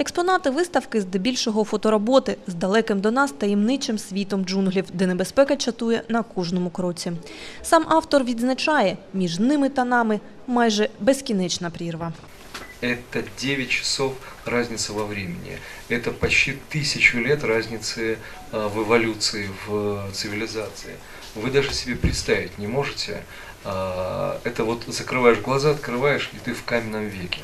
Експонати виставки здебільшого фотороботи з далеким до нас таємничим світом джунглів, де небезпека чатує на кожному кроці. Сам автор відзначає, між ними та нами майже безкінечна прірва. Это 9 часов разницы во времени. Это почти тысячу лет разницы а, в эволюции, в цивилизации. Вы даже себе представить не можете. а, Это вот закрываешь глаза, открываешь, и ты в каменном веке.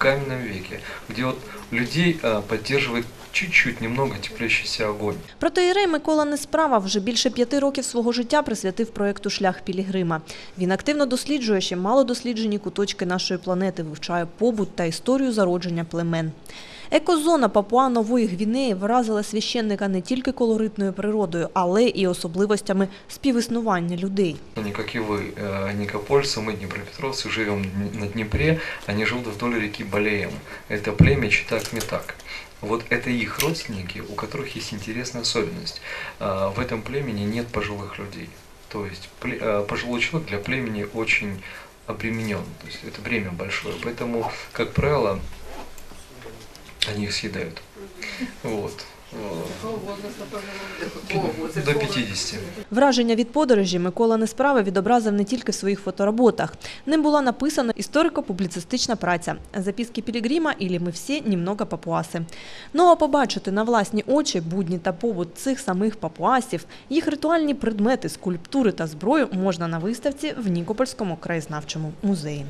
Каменном веке, где вот людей поддерживает чуть-чуть, немного теплящийся огонь. Проте Ірей Микола Несправа вже більше п'яти років свого життя присвятив проєкту «Шлях Пілігрима». Він активно досліджує ще малодосліджені куточки нашої планети, вивчає побут та історію зародження племен. Екозона Папуа-Нової Гвінеї вразила священника не тільки колоритною природою, але і особливостями співіснування людей. Они, как и вы, э, никопольцы, мы днепропетровцы, живем на Днепре, они живут вдоль реки Балеем. Это племя Читак-Метак. Вот это их родственники, у которых есть интересная особенность. А, В этом племени нет пожилых людей. То есть пле- а, пожилой человек для племени очень обременен. То есть это бремя большое. Поэтому, как правило, они их съедают. Вот. До 50. Враження від подорожі Микола Несправа відобразив не тільки в своїх фотороботах. Ним була написана історико-публіцистична праця «Записки Пілігрима» і «Ми всі німного папуаси». Ну а побачити на власні очі будні та побут цих самих папуасів, їх ритуальні предмети, скульптури та зброю можна на виставці в Нікопольському краєзнавчому музеї.